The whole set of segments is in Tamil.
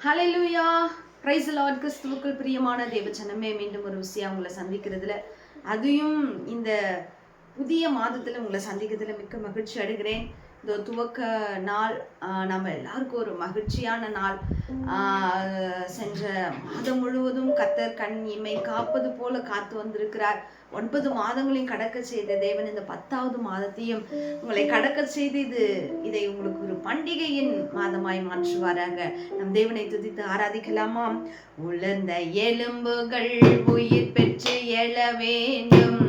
ஹலெலுயா பிரைஸ் லார்ட் கிறிஸ்துவுக்குள் பிரியமான தேவச்சனமே மீண்டும் ஒரு விஷயம் உங்களை சந்திக்கிறதுல. அதையும் இந்த புதிய மாதத்துல உங்களை சந்திக்கிறதுல மிக்க மகிழ்ச்சி அடைகிறேன். இந்த துவக்க நாள் ஆஹ், நம்ம எல்லாருக்கும் ஒரு மகிழ்ச்சியான நாள். ஆஹ், சென்ற மாதம் முழுவதும் கத்தர் கண் இமை காப்பது போல காத்து வந்திருக்கிறார். ஒன்பது மாதங்களையும் கடக்க செய்த தேவன் இந்த பத்தாவது மாதத்தையும் உங்களை கடக்க செய்து இது இதை உங்களுக்கு ஒரு பண்டிகையின் மாதமாய் மாற்றுவாராக. நம் தேவனை துதித்து ஆராதிக்கலாமா உலர்ந்த எலும்புகள் உயிர் பெற்று எழ வேண்டும்.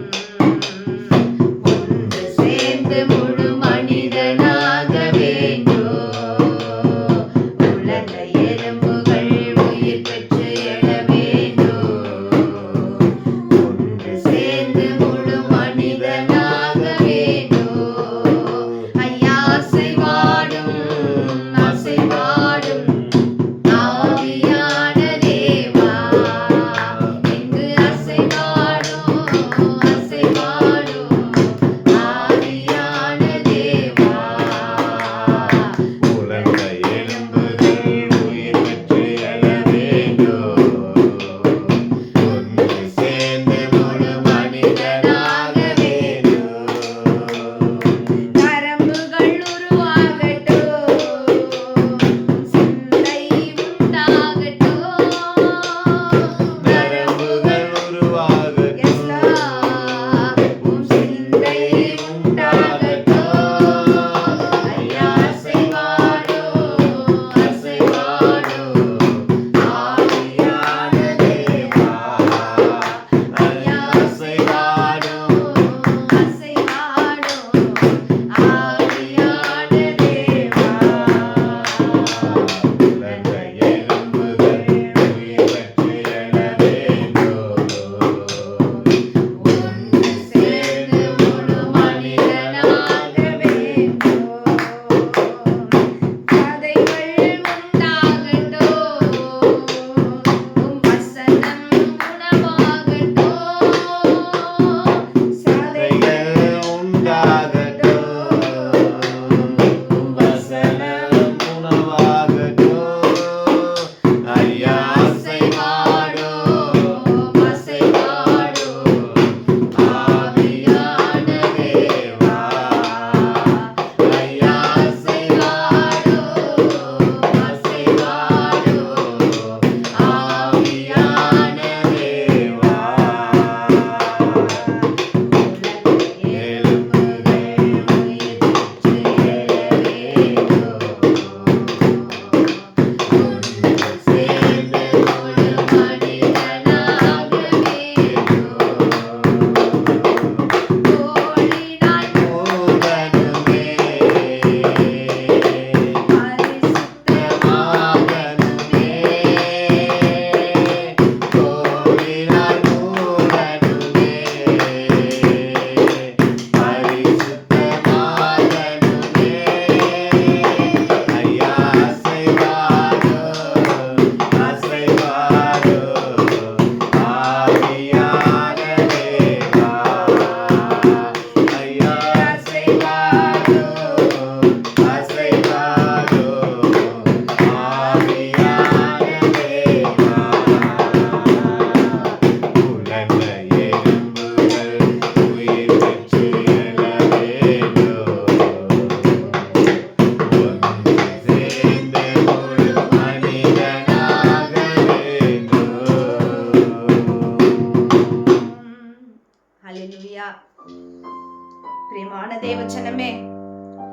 தேவச்சனமே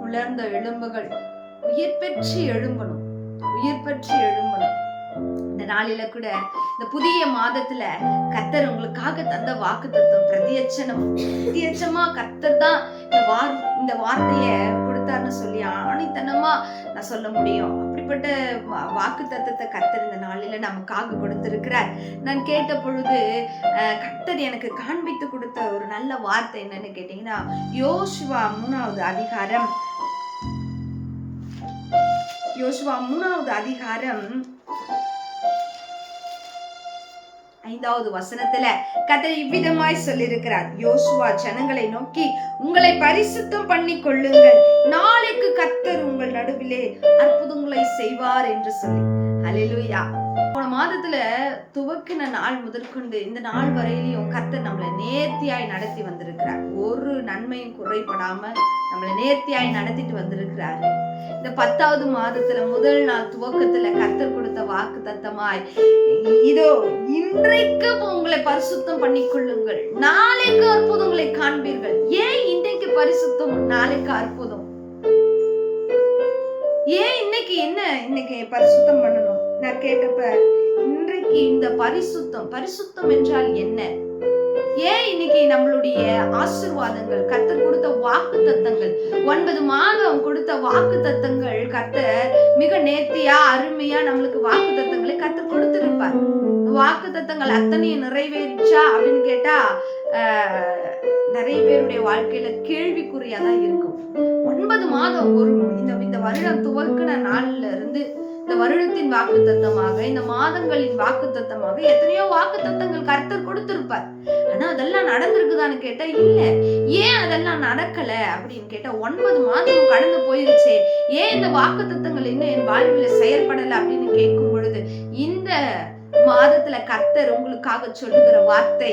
உலர்ந்த எலும்புகள் உயிர் பெற்று எழும்பணும் உயிர் பெற்று எழும்பணும். இந்த நாளில கூட இந்த புதிய மாதத்துல கத்தர் உங்களுக்காக தந்த வாக்கு தத்துவம் பிரதியட்சணம் பிரதியட்சமா கத்தர் தான் இந்த வார் இந்த வார்த்தைய கொடுத்தாருன்னு சொல்லி ஆணித்தனமா நான் சொல்ல முடியும். அப்படிப்பட்ட வாக்கு தத்தத்தை கத்தர் இந்த நாளில நமக்காக கொடுத்திருக்கிறார். நான் கேட்ட பொழுது அஹ், எனக்கு காண்பித்து கொடுத்த ஒரு நல்ல வார்த்தை என்னன்னு கேட்டீங்கன்னா யோசுவா மூணாவது அதிகாரம். யோசுவா மூணாவது அதிகாரம். ஐந்தாவது வசனத்துல கதை இவ்விதமாய் சொல்லியிருக்கிறார். யோசுவா ஜனங்களை நோக்கி உங்களை பரிசுத்தம் பண்ணி கொள்ளுங்கள். நாளைக்கு கத்தர் உங்கள் நடுவிலே அற்புதங்களை செய்வார் என்று சொல்லி. ஹalleluya. போன மாதத்துல துவக்கின நாள் முதற்கொண்டு இந்த நாள் வரையிலையும் கத்தர் நம்மளை நேர்த்தியாய் நடத்தி வந்திருக்கிறார். ஒரு நன்மையும் குறைபடாம நம்மளை நேர்த்தியாய் நடத்திட்டு வந்திருக்கிறாரு. இந்த பத்தாவது மாதத்துல முதல் நாள் துவக்கத்துல கத்தர் கொடுத்த வாக்கு தத்தமாய் இதோ இன்றைக்கு உங்களை பரிசுத்தம் பண்ணிக்கொள்ளுங்கள். நாளைக்கு அற்புதங்களை காண்பீர்கள். ஏன் இன்றைக்கு பரிசுத்தம் நாளைக்கு அற்புதம்? ஏன் இன்னைக்கு என்ன இன்னைக்கு பரிசுத்தம் பண்ணணும்? நான் கேட்டப்ப இன்றைக்கு இந்த பரிசுத்தம் பரிசுத்தம் என்றால் என்ன? ஏன் இன்னைக்கு நம்மளுடைய ஆசிர்வாதங்கள் கத்தர் கொடுத்த வாக்கு தத்தங்கள் ஒன்பது மாதம் கொடுத்த வாக்கு தத்தங்கள் கத்தர் மிக நேர்த்தியா அருமையா நம்மளுக்கு வாக்கு தத்தங்களை கர்த்தர் கொடுத்திருப்பார். வாக்கு தத்தங்கள் அத்தனையும் நிறைவேறிச்சா அப்படின்னு கேட்டா நிறைய பேருடைய வாழ்க்கையில கேள்விக்குறியா தான் இருக்கும். ஒன்பது மாதம் ஒரு இந்த இந்த வருடம் துவக்கின நாள்ல இருந்து இந்த வருடத்தின் வாக்கு தத்தமாக இந்த மாதங்களின் வாக்கு தத்தமாக எத்தனையோ வாக்கு தத்தங்கள் கர்த்தர் கொடுத்திருப்பார். ஆனா அதெல்லாம் நடந்திருக்குதான்னு கேட்டா இல்ல. ஏன் அதெல்லாம் நடக்கல அப்படின்னு கேட்டா ஒன்பது மாதம் கடந்து போயிருச்சே. ஏன் இந்த வாக்கு தத்தங்கள் இன்னும் என் வாழ்வில் செயல்படல அப்படின்னு கேட்கும் பொழுது இந்த மாதத்துல கர்த்தர் உங்களுக்காக சொல்லுகிற வார்த்தை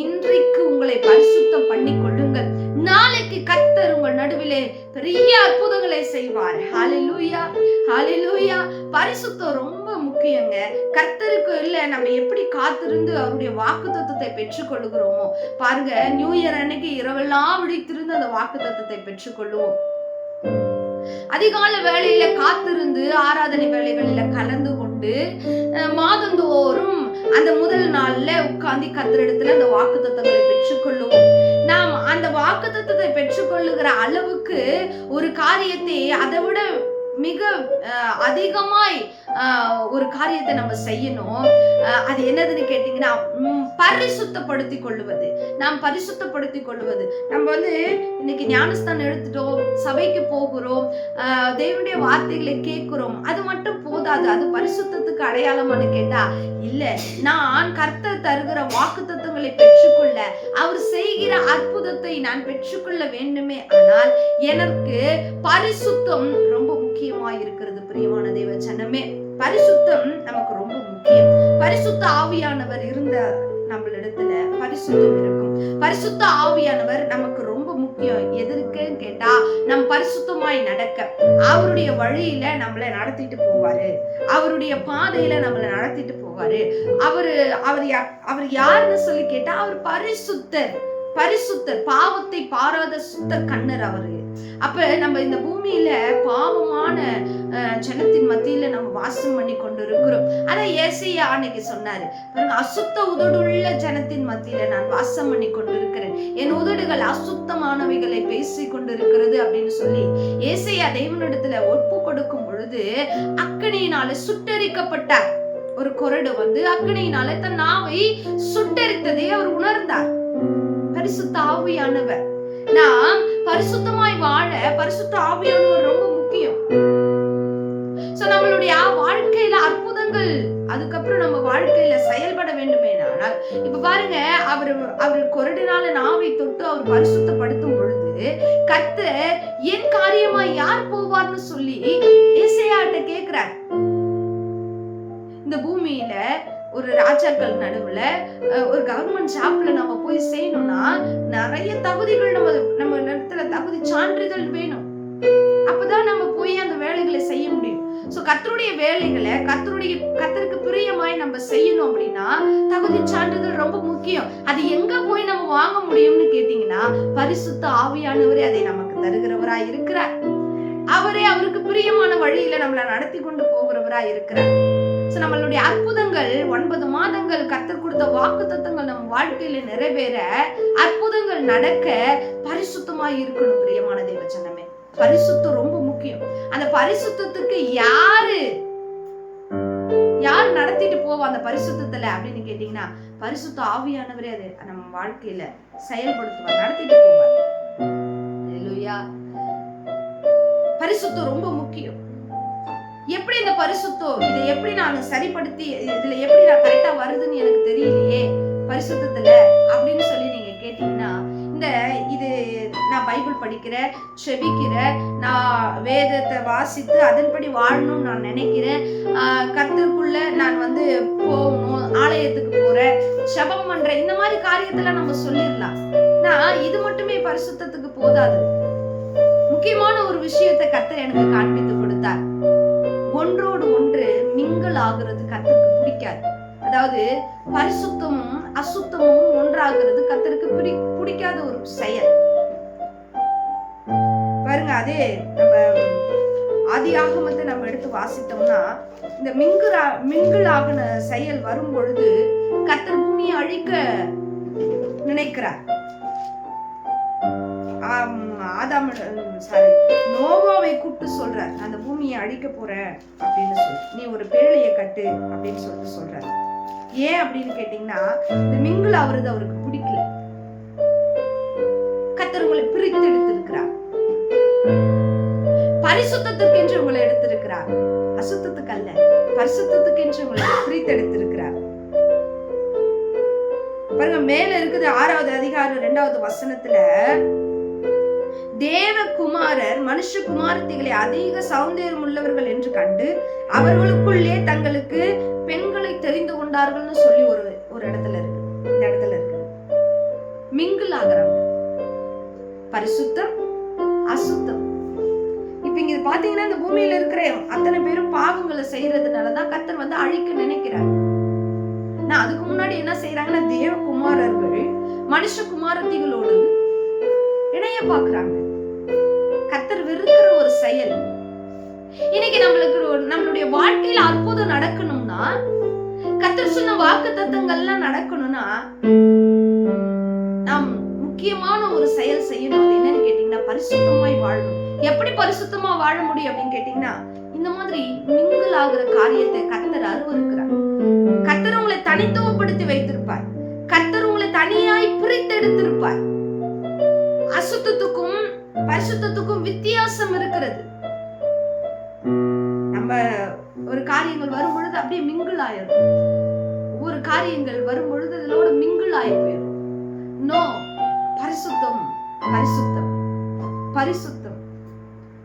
இன்றைக்கு உங்களை பரிசுத்தம் பண்ணி கொள்ளுங்கள் நாளைக்கு கத்தர் உங்கள் நடுவிலே பெரிய அற்புதங்களை செய்வார். ஹாலிலூயா ஹாலிலூயா பரிசுத்தம் ரொம்ப முக்கியங்க. கர்த்தருக்கு இல்ல நம்ம எப்படி காத்திருந்து அவருடைய வாக்கு வாக்குத்தத்தத்தை பெற்றுக்கொள்ளுகிறோமோ. பாருங்க நியூ இயர் அன்னைக்கு இரவெல்லாம் விழித்திருந்து அந்த வாக்கு வாக்குத்தத்தத்தை பெற்றுக்கொள்ளுவோம். அதிகால வேலையில காத்திருந்து ஆராதனை வேலைகளில கலந்து கொண்டு மாதந்தோறும் அந்த முதல் நாள்ல உட்கார்ந்து கத்திரிடத்துல அந்த வாக்கு வாக்குத்தத்தங்களை பெற்றுக்கொள்ளுவோம். நாம் அந்த வாக்குத்தத்தத்தை பெற்றுக்கொள்ளுகிற அளவுக்கு ஒரு காரியத்தை அதை விட மிக அதிகமாய் ஒரு காரியத்தை நம்ம செய்யணும். அது என்னதுன்னு கேட்டீங்கன்னா பரிசுத்தப்படுத்தி கொள்ளுவது நாம் பரிசுத்தப்படுத்தி கொள்ளுவது நம்ம வந்து இன்னைக்கு ஞானஸ்தானம் எடுத்துட்டோம் சபைக்கு போகிறோம் தேவனுடைய வார்த்தைகளை கேட்கிறோம். அது மட்டும் போதாது. அது பரிசுத்தத்துக்கு அடையாளமானு கேட்டா இல்ல. நான் கர்த்தர் தருகிற வாக்கு தத்துவங்களை பெற்றுக்கொள்ள அவர் செய்கிற அற்புதத்தை நான் பெற்றுக்கொள்ள வேண்டுமே. ஆனால் எனக்கு பரிசுத்தம் ரொம்ப முக்கியமாக இருக்கிறது பிரியமான தேவ ஜனமே. பரிசுத்தம் நமக்கு ரொம்ப முக்கியம். பரிசுத்த ஆவியானவர் இருந்த நம்மளிடத்துல பரிசுத்தம் இருக்கும். பரிசுத்த ஆவியானவர் நமக்கு ரொம்ப முக்கியம். எதற்குன்னு கேட்டா நம் பரிசுத்தமாய் நடக்க. அவருடைய வழியில நம்மளை நடத்திட்டு போவாரு. அவருடைய பாதையில நம்மளை நடத்திட்டு போவாரு. அவரு அவர் யா- அவர் யாருன்னு சொல்லி கேட்டா அவர் பரிசுத்தர். பரிசுத்தர் பாவத்தை பாராத சுத்த கண்ணர் அவரு. அப்ப நம்ம இந்த பூமியில பாவமான ஜனத்தின் மத்தியில நம்ம வாசம் பண்ணி கொண்டு இருக்கிறோம் அதான் ஏசையா அன்னைக்கு சொன்னாரு பாருங்க அசுத்த உதடுள்ள ஜனத்தின் மத்தியில நான் வாசம் பண்ணி கொண்டு இருக்கிறேன் என் உதடுகள் அசுத்தமானவைகளை பேசி கொண்டிருக்கிறது அப்படின்னு சொல்லி ஏசையா தேவனிடத்துல ஒப்பு கொடுக்கும் பொழுது அக்கனியினால சுட்டரிக்கப்பட்டார். ஒரு கொரடு வந்து அக்னியினால தன் நாவை சுட்டரித்ததை அவர் உணர்ந்தார். பரிசுத்த ஆவியானவர். நாம் பரிசுத்தமாய் வாழ பரிசுத்த ஆவியானவர் ரொம்ப சோ நம்மளுடைய வாழ்க்கையில அற்புதங்கள் அதுக்கப்புறம் நம்ம வாழ்க்கையில செயல்பட வேண்டுமே ஆனால் இப்ப பாருங்க அவர் அவர் கொரடினால நாவை தொட்டு அவர் பரிசுத்தப்படுத்தும் பொழுது கர்த்தர் என் காரியமா யார் போவார்னு சொல்லி இசையாட்ட கேக்குறார். இந்த பூமியில ஒரு ராஜாக்கள் நடுவுல ஒரு கவர்மெண்ட் ஜாப்ல நம்ம போய் செய்யணும்னா நிறைய தகுதிகள் நம்ம நம்ம இடத்துல தகுதி சான்றிதழ் வேணும். அப்பதான் நம்ம போய் அந்த வேலைகளை செய்ய முடியும். ஸோ கத்தருடைய வேலைகளை கத்தருடைய கத்தருக்கு பிரியமாய் நம்ம செய்யணும் அப்படின்னா தகுதி சான்றிதழ் ரொம்ப முக்கியம். அது எங்க போய் நம்ம வாங்க முடியும்னு கேட்டீங்கன்னா பரிசுத்த ஆவியானவரே அதை நமக்கு தருகிறவரா இருக்கிறார். அவரே அவருக்கு பிரியமான வழியில நம்மளை நடத்தி கொண்டு போகிறவரா இருக்கிறார். ஸோ நம்மளுடைய அற்புதங்கள் ஒன்பது மாதங்கள் கத்தர் கொடுத்த வாக்கு தத்தங்கள் நம்ம வாழ்க்கையில நிறைவேற அற்புதங்கள் நடக்க பரிசுத்தமாய் இருக்கணும் பிரியமான தேவச்சனமே பரிசுத்தம் ரொம்ப முக்கியம். அந்த பரிசுத்தத்துக்கு யாரு? யார் நடத்திட்டு போவா அந்த பரிசுத்தத்துல அப்படின்னு கேட்டீங்கன்னா பரிசுத்த ஆவியானவரே அது நம்ம வாழ்க்கையில செயல்படுத்துவார் நடத்திட்டு போவார் பரிசுத்தம் ரொம்ப முக்கியம். எப்படி இந்த பரிசுத்தம் இதை எப்படி நான் சரிப்படுத்தி இதுல எப்படி நான் கரெக்டா வருதுன்னு எனக்கு தெரியலையே பரிசுத்தத்துல அப்படின்னு சொல்லி நீங்க கேட்டீங்கன்னா இந்த இது நான் பைபிள் படிக்கிறேன் செபிக்கிறேன் நான் வேதத்தை வாசித்து அதன்படி வாழணும்னு நான் நினைக்கிறேன். ஆஹ் நான் வந்து போகணும் ஆலயத்துக்கு போறேன் ஜெபம் பண்றேன். இந்த மாதிரி காரியத்துல நம்ம சொல்லிடலாம். நான் இது மட்டுமே பரிசுத்தத்துக்கு போதாது. முக்கியமான ஒரு விஷயத்தை கத்தர் எனக்கு காண்பித்து கொடுத்தார். ஒன்றோடு ஒன்று மிங்கல் ஆகுறது கத்துக்கு பிடிக்காது. அதாவது பரிசுத்தமும் அசுத்தமும் ஒன்றாகிறது கத்தருக்கு பிடி பிடிக்காத ஒரு செயல். பாருங்க அதே நம்ம ஆதி ஆகமத்தை நம்ம எடுத்து வாசித்தோம்னா இந்த மிங்குரா மிங்கிள் ஆகின செயல் வரும் பொழுது கத்தர் பூமியை அழிக்க நினைக்கிறார். ஆதாம் சாரி நோவாவை கூப்பிட்டு சொல்றார் அந்த பூமியை அழிக்க போற அப்படின்னு சொல்லி. நீ ஒரு பேழையை கட்டு அப்படின்னு சொல்லிட்டு சொல்றார். ஏன் அப்படின்னு கேட்டீங்கன்னா இந்த மிங்கிள் ஆகுறது அவருக்கு பரிசுத்தத்துக்கு என்று உங்களை எடுத்திருக்கிறார். அசுத்தத்துக்கு அல்ல பரிசுத்தத்துக்கு என்று உங்களை பிரித்தெடுத்திருக்கிறார் பாருங்க மேல இருக்குது ஆறாவது அதிகாரம் இரண்டாவது வசனத்துல தேவகுமாரர் மனுஷகுமாரத்திகளை அதிக சௌந்தரியம் உள்ளவர்கள் என்று கண்டு அவர்களுக்குள்ளே தங்களுக்கு பெண்களை தெரிந்து கொண்டார்கள்னு சொல்லி ஒரு ஒரு இடத்துல இருக்கு. இந்த இடத்துல இருக்கு. மிங்கிள் ஆகிறாங்க. பரிசுத்தம் அசுத்தம். இப்ப இங்க பாத்தீங்கன்னா இந்த பூமியில இருக்கிற அத்தனை பேரும் பாவங்களை செய்யறதுனாலதான் கத்தர் வந்து அழிக்க நினைக்கிறார். நான் அதுக்கு முன்னாடி என்ன செய்யறாங்கன்னா தேவகுமாரர்கள் மனுஷ குமாரத்திகளோடு இணைய பாக்குறாங்க கத்தர் வெறுக்கிற ஒரு செயல். இன்னைக்கு நம்மளுக்கு நம்மளுடைய வாழ்க்கையில அற்புதம் நடக்கணும்னா கத்தர் சொன்ன வாக்கு தத்தங்கள்லாம் நடக்கணும்னா நாம் முக்கியமான ஒரு செயல் செய்யணும். அது பரிசுத்தமாய் வாழணும். எப்படி பரிசுத்தமா வாழ முடியும் அப்படின்னு கேட்டீங்கன்னா இந்த மாதிரி மிங்கிள் ஆகுற காரியத்தை கத்தர் அருவருக்கிறார். கத்தர் உங்களை தனித்துவப்படுத்தி வைத்திருப்பார். கத்தர் உங்களை தனியாய் பிரித்தெடுத்திருப்பார் அசுத்தத்துக்கும் பரிசுத்தத்துக்கும் வித்தியாசம் இருக்கிறது. நம்ம ஒரு காரியங்கள் வரும் பொழுது அப்படியே மிங்கிள் ஆயிரும் ஒவ்வொரு காரியங்கள் வரும் பொழுது இதோட மிங்கிள் ஆகி போயிடும் நோ பரிசுத்தம் பரிசுத்தம். பரிசுத்தம்.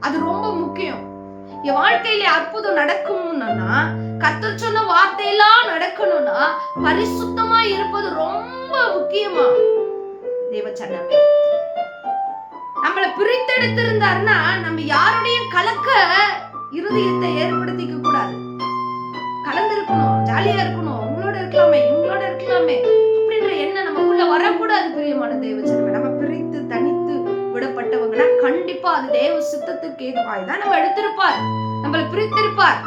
அது ரொம்ப முக்கியம். என் வாழ்க்கையில அற்புதம் நடக்கணும்னா கர்த்தர் சொன்ன வார்த்தையெல்லாம் நடக்கணும்னா பரிசுத்தமா இருப்பது ரொம்ப முக்கியமா? தேவச்சன்னமே நம்மளை பிரித்தெடுத்திருந்தாருன்னா நம்ம யாருடையும் கலக்க இருதயத்தை ஏற்படுத்திக்க கூடாது. கலந்திருக்கணும் ஜாலியா இருக்கணும் உங்களோட இருக்கலாமே இவங்களோட இருக்கலாமே அப்படின்ற எண்ணம் நமக்குள்ள வரக்கூடாது பிரியமான தேவச்சனமே நம்ம விடப்பட்டவங்கன்னா கண்டிப்பா அது தேவ சித்தத்துக்கு ஏதுவாய் தான் நம்ம எடுத்திருப்பார். நம்மளை பிரித்திருப்பார்.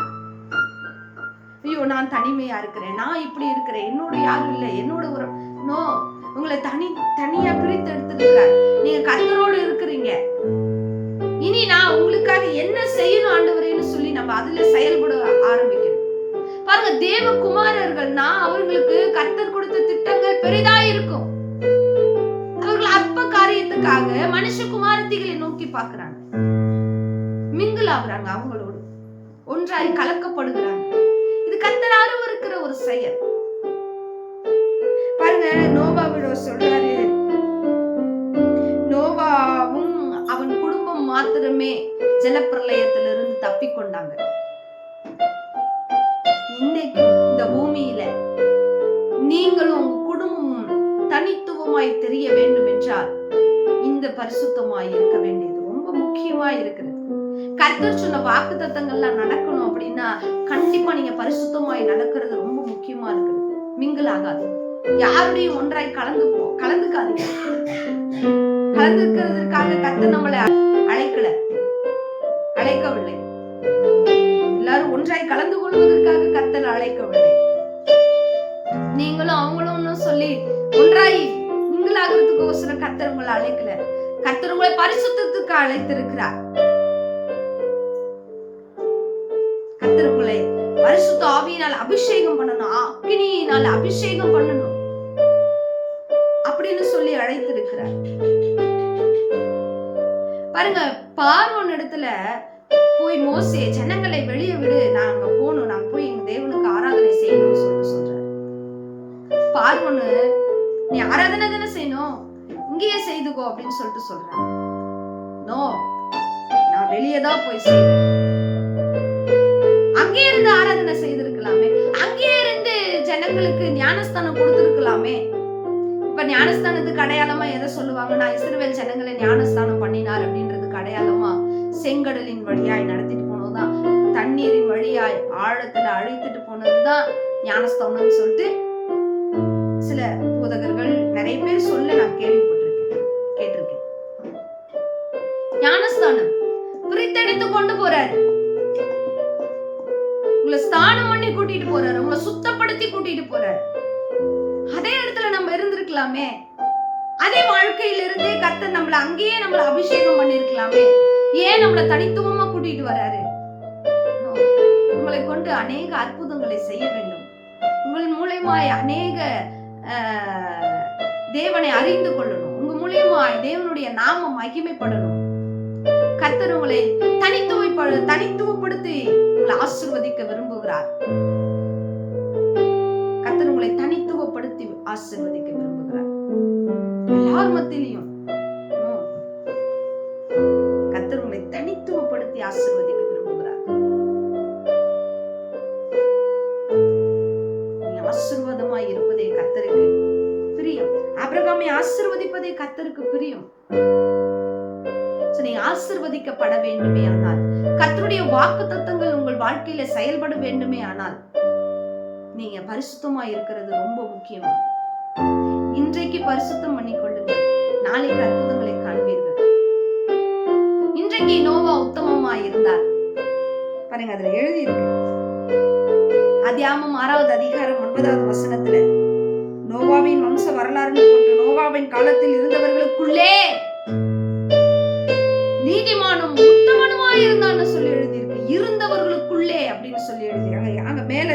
ஐயோ நான் தனிமையா இருக்கிறேன். நான் இப்படி இருக்கிறேன். என்னோட யாரும் இல்லை. என்னோட ஒரு நோ உங்களை தனி தனியா பிரித்து எடுத்திருக்கிறார் நீங்க கத்தரோடு இருக்கிறீங்க. இனி நான் உங்களுக்காக என்ன செய்யணும் ஆண்டவரேன்னு சொல்லி நம்ம அதுல செயல்பட ஆரம்பிக்கணும். பாருங்க தேவ குமாரர்கள்னா அவர்களுக்கு கர்த்தர் கொடுத்த திட்டங்கள் பெரிதா பார்க்கறாங்க. மிங்கிள் ஆகுறாங்க அவங்களோடு. ஒன்றாய் கலக்கப்படுகிறாங்க. இது கர்த்தர் அருவருக்கிற ஒரு செயல். பாருங்க நோவா விழோ சொல்றாரு நோவாவும் அவன் குடும்பம் மாத்திரமே ஜலப்பிரளயத்திலிருந்து தப்பிக்கொண்டாங்க இன்னைக்கு இந்த பூமியில நீங்களும் உங்க குடும்பமும் தனித்துவமாய் தெரிய வேண்டும் என்றால் இந்த பரிசுத்தமாய் இருக்க வேண்டியது. முக்கியமா முக்கியமாய் இருக்கிறது கர்த்தர் சொன்ன வாக்கு தத்தங்கள்லாம் நடக்கணும் அப்படின்னா கண்டிப்பா நீங்க பரிசுத்தமாய் நடக்கிறது ரொம்ப முக்கியமா இருக்குது. மிங்கிள் ஆகாது. யாருடையும் ஒன்றாய் கலந்து கலந்துக்காது கலந்துக்காதீங்க. கலந்துக்கிறதுக்காக கர்த்தர் நம்மளை அழைக்கல. அழைக்கவில்லை. எல்லாரும் ஒன்றாய் கலந்து கொள்வதற்காக கர்த்தர் அழைக்கவில்லை. நீங்களும் அவங்களும் சொல்லி ஒன்றாய் மிங்கிள் ஆகிறதுக்கோசரம் கர்த்தர் உங்களை அழைக்கல. கர்த்தர் உங்களை பரிசுத்தத்துக்கு அழைத்திருக்கிறார். கர்த்தர் உங்களை பரிசுத்த ஆவியினால் அபிஷேகம் பண்ணணும் அக்னியினால் அபிஷேகம் பண்ணணும் அப்படின்னு சொல்லி அழைத்திருக்கிறார். பாருங்க பார்வன் இடத்துல போய் மோசே ஜனங்களை வெளியே விடு நாங்க போகணும் நாங்க போய் எங்க தேவனுக்கு ஆராதனை செய்யணும்னு சொல்லிட்டு சொல்றாரு. பார்வனு நீ ஆராதனை தானே செய்யணும்? இங்கேயே செய்துக்கோ அப்படின்னு சொல்லிட்டு சொல்றாங்க நோ நான் வெளியே தான் போய் செய்வேன். அங்கே இருந்து ஆராதனை செய்திருக்கலாமே. அங்கே இருந்து ஜனங்களுக்கு ஞானஸ்தானம் கொடுத்துருக்கலாமே. இப்ப ஞானஸ்தானத்துக்கு அடையாளமா எதை சொல்லுவாங்கன்னா இஸ்ரவேல் ஜனங்களை ஞானஸ்தானம் பண்ணினார் அப்படின்றதுக்கு அடையாளமா செங்கடலின் வழியாய் நடத்திட்டு போனதுதான். தண்ணீரின் வழியாய் ஆழத்துல அழைத்துட்டு போனதுதான் ஞானஸ்தானம்னு சொல்லிட்டு சில போதகர்கள் நிறைய பேர் சொல்ல நான் கேள்விப்பட்டேன் ஞானஸ்தானம். பிரித்தெடுத்து கொண்டு போறாரு. உங்களை ஸ்தானம் பண்ணி கூட்டிட்டு போறாரு. உங்களை சுத்தப்படுத்தி கூட்டிட்டு போறாரு. அதே இடத்துல நம்ம இருந்திருக்கலாமே. அதே வாழ்க்கையில இருந்தே கர்த்தர் நம்மள அங்கேயே நம்மள அபிஷேகம் பண்ணிருக்கலாமே. ஏன் நம்மள தனித்துவமா கூட்டிட்டு வராரு? உங்களை கொண்டு அநேக அற்புதங்களை செய்ய வேண்டும். உங்கள் மூலியமாய் அநேக ஆஹ், தேவனை அறிந்து கொள்ளணும். உங்க மூலியமாய் தேவனுடைய நாமம் மகிமைப்படணும். கர்த்தர் உங்களை தனித்துவப்படு தனித்துவப்படுத்தி உங்களை ஆசிர்வதிக்க விரும்புகிறார். கர்த்தர் உங்களை தனித்துவப்படுத்தி ஆசிர்வதிக்க விரும்புகிறார். எல்லார் மத்தியிலையும் வாழ்க்கையில செயல்பட வேண்டுமே ஆனால் நீங்க பரிசுத்தமா இருக்கிறது ரொம்ப முக்கியம். இன்றைக்கு பரிசுத்தம் பண்ணி பண்ணிக்கொள்ளுங்கள். நாளைக்கு அற்புதங்களை காண்பீர்கள். இன்றைக்கு நோவா உத்தமமா இருந்தார். பாருங்க அதுல எழுதி இருக்கு அதியாமம் ஆறாவது அதிகாரம் ஒன்பதாவது வசனத்துல நோவாவின் வம்ச வரலாறுன்னு போட்டு நோவாவின் காலத்தில் இருந்தவர்களுக்குள்ளே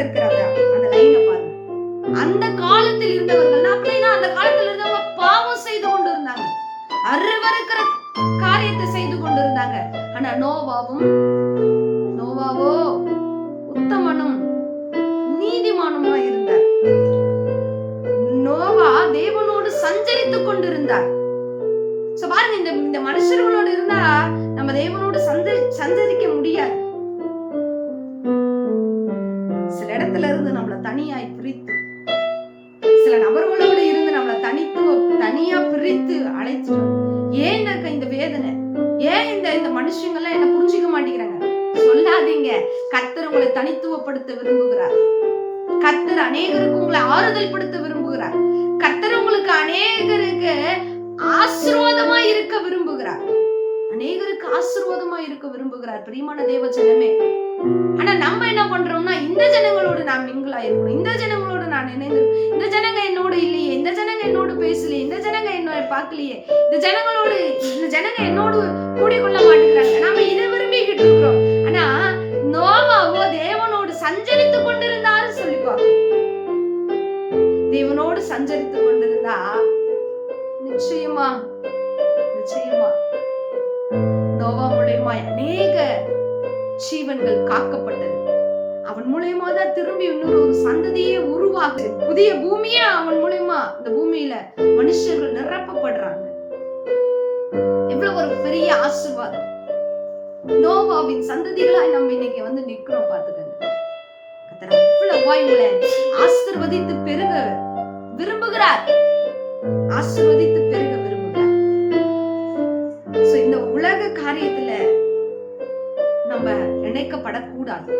எழுதிருக்காங்க அந்த லைனை பாருங்க. அந்த காலத்தில் இருந்தவர்கள் அப்படின்னா அந்த காலத்துல இருந்தவங்க பாவம் செய்து கொண்டு இருந்தாங்க அருவருக்கிற காரியத்தை செய்து கொண்டு இருந்தாங்க ஆனா நோவாவும் நோவாவோ உத்தமனும் நீதிமானுமா இருந்தார். நோவா தேவனோடு சஞ்சரித்துக் கொண்டிருந்தார். சோ பாருங்க இந்த இந்த மனுஷர்களோடு இருந்தா நம்ம தேவனோடு சந்தரி சஞ்சரிக்க முடியாது. நபர்களோடு இருந்து நம்மளை தனித்து தனியா பிரித்து அழைச்சிடும். ஏன் இருக்க இந்த வேதனை? ஏன் இந்த இந்த மனுஷங்கள்லாம் என்ன புரிஞ்சுக்க மாட்டேங்கிறாங்க? சொல்லாதீங்க. கர்த்தர் உங்களை தனித்துவப்படுத்த விரும்புகிறார். கர்த்தர் அநேகருக்கு உங்களை ஆறுதல் படுத்த விரும்புகிறார். கர்த்தர் உங்களுக்கு அநேகருக்கு ஆசீர்வாதமா இருக்க விரும்புகிறார். அநேகருக்கு ஆசீர்வாதமா இருக்க விரும்புகிறார் பிரியமான தேவ ஜனமே. ஆனா நம்ம என்ன பண்றோம்னா இந்த ஜனங்களோடு நாம் மிங்கிளா இருக்கணும் இந்த ஜனங்களோட நான் இணைந்து இந்த ஜனங்க என்னோட இல்லையே இந்த ஜனங்க என்னோடு பேசலையே இந்த ஜனங்க என்ன பார்க்கலையே. இந்த ஜனங்களோடு இந்த ஜனங்க என்னோடு கூடிக்கொள்ள மாட்டேங்கிறாங்க. நாம இதை விரும்பிக்கிட்டு இருக்கிறோம். ஆனா நோவாவோ தேவனோடு சஞ்சரித்து கொண்டிருந்தாரு சொல்லி தேவனோடு சஞ்சரித்து கொண்டிருந்தா நிச்சயமா நிச்சயமா நோவா மூலயமா அநேக ஜீவன்கள் காக்கப்பட்டது. அவன் மூலியமா தான் திரும்பி இன்னொரு ஒரு சந்ததியே உருவாகுது. புதிய பூமியே அவன் மூலியமா? இந்த பூமியில மனுஷர்கள் நிரப்பப்படுறாங்க. எவ்வளவு ஒரு பெரிய ஆசிர்வாதம். நோவாவின் சந்ததிகளாய் நம்ம இன்னைக்கு வந்து நிக்கிறோம் பாத்துக்கங்க கர்த்தர் அவ்வளவாய் உங்களை பெருக விரும்புகிறார். ஆசிர்வதித்து பெருக விரும்புகிறார். இந்த உலக காரியத்துல நம்ம இணைக்கப்படக்கூடாது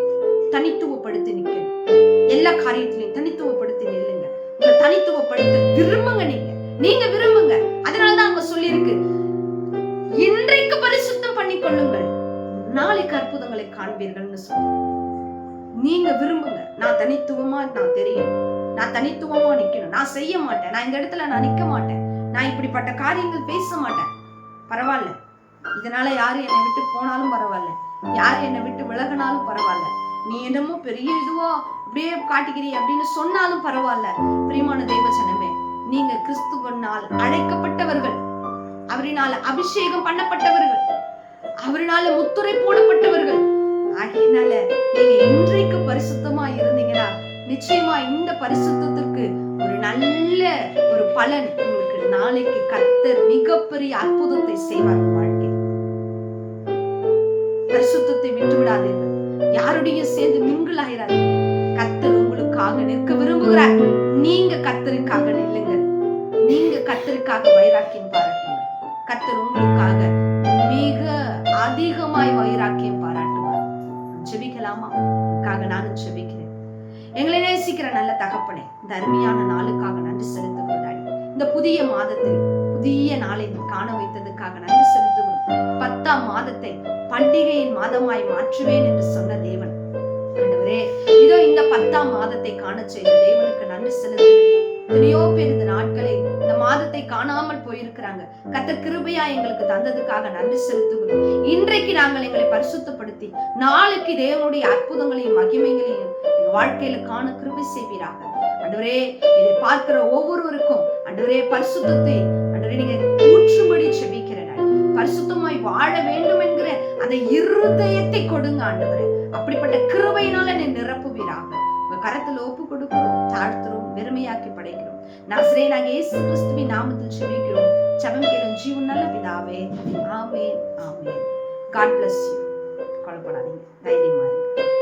தனித்துவப்படுத்தி நிக்கணும். எல்லா காரியத்திலையும் தனித்துவப்படுத்தி நில்லுங்க. உங்களை தனித்துவப்படுத்த விரும்புங்க நீங்க. நீங்க விரும்புங்க. அதனாலதான் அங்க சொல்லியிருக்கு. இன்றைக்கு பரிசுத்தம் பண்ணிக்கொள்ளுங்கள் நாளைக்கு அற்புதங்களை காண்பீர்கள்னு சொல்லி. நீங்க விரும்புங்க. நான் தனித்துவமா நான் தெரியும். நான் தனித்துவமா நிக்கணும். நான் செய்ய மாட்டேன். நான் இந்த இடத்துல நான் நிக்க மாட்டேன். நான் இப்படிப்பட்ட காரியங்கள் பேச மாட்டேன். பரவாயில்ல. இதனால யாரு என்னை விட்டு போனாலும் பரவாயில்ல. யாரு என்னை விட்டு விலகினாலும் பரவாயில்ல. நீ என்னமோ பெரிய இதுவா அப்படியே காட்டிக்கிறீ அப்படின்னு சொன்னாலும் பரவாயில்ல. பிரியமான தேவச்சனமே நீங்க கிறிஸ்துவனால் அழைக்கப்பட்டவர்கள். அவரினால் அபிஷேகம் பண்ணப்பட்டவர்கள். அவரினால முத்துரை போடப்பட்டவர்கள். ஆகையினால நீங்க இன்றைக்கு பரிசுத்தமா இருந்தீங்கன்னா நிச்சயமா இந்த பரிசுத்தத்திற்கு ஒரு நல்ல ஒரு பலன் உங்களுக்கு நாளைக்கு கத்தர் மிகப்பெரிய அற்புதத்தை செய்வார் வாழ்க்கை பரிசுத்தத்தை விட்டு விடாதீர்கள் யாருடைய சேர்ந்து மிங்கிள் ஆயிராதீங்க கத்தர் உங்களுக்காக நிற்க விரும்புகிறார். நீங்க கத்தருக்காக நில்லுங்க. நீங்க கத்தருக்காக வைராக்கியம் பாராட்டுங்க. கத்தர் உங்களுக்காக மிக அதிகமாய் வைராக்கியம் பாராட்டுவார். ஜெபிக்கலாமா? உங்களுக்காக நானும் ஜெபிக்கிறேன். எங்களை நேசிக்கிற நல்ல தகப்பனே இந்த அருமையான நாளுக்காக நன்றி செலுத்துகிறதாய். இந்த புதிய மாதத்தில் புதிய நாளை காண வைத்ததுக்காக நன்றி பத்தாம் மாதத்தை பண்டிகையின் மாதமாய் மாற்றுவேன் என்று சொன்ன தேவன். ஆண்டவரே இதோ இந்த பத்தாம் மாதத்தை காண செய்த தேவனுக்கு நன்றி செலுத்துகிறேன். எத்தனையோ பேர் இந்த நாட்களை இந்த மாதத்தை காணாமல் போயிருக்கிறாங்க. கத்த கிருபையா எங்களுக்கு தந்ததுக்காக நன்றி செலுத்துகிறோம். இன்றைக்கு நாங்கள் எங்களை பரிசுத்தப்படுத்தி நாளைக்கு தேவனுடைய அற்புதங்களையும் மகிமைகளையும் எங்க வாழ்க்கையில காண கிருபை செய்வீராக. அன்றுவரே இதை பார்க்கிற ஒவ்வொருவருக்கும் அன்றுவரே பரிசுத்தத்தை அன்றுவரே நீங்க பரிசுத்தமாய் வாழ வேண்டும் என்கிற அந்த இருதயத்தை கொடுங்க ஆண்டவரே. அப்படிப்பட்ட கிருபையினால நீ நிரப்புவீராக. உங்க கரத்துல ஒப்பு கொடுக்கிறோம் தாழ்த்துறோம் வெறுமையாக்கி படைக்கிறோம். நாசரே நாங்க இயேசு கிறிஸ்துவின் நாமத்தில் செபிக்கிறோம். ஜெபம் கேளும் ஜீவன் நல்ல பிதாவே. ஆமே ஆமென். காட் பிளஸ் யூ கவலைப்படாதீங்க. தைரியமா இருக்கு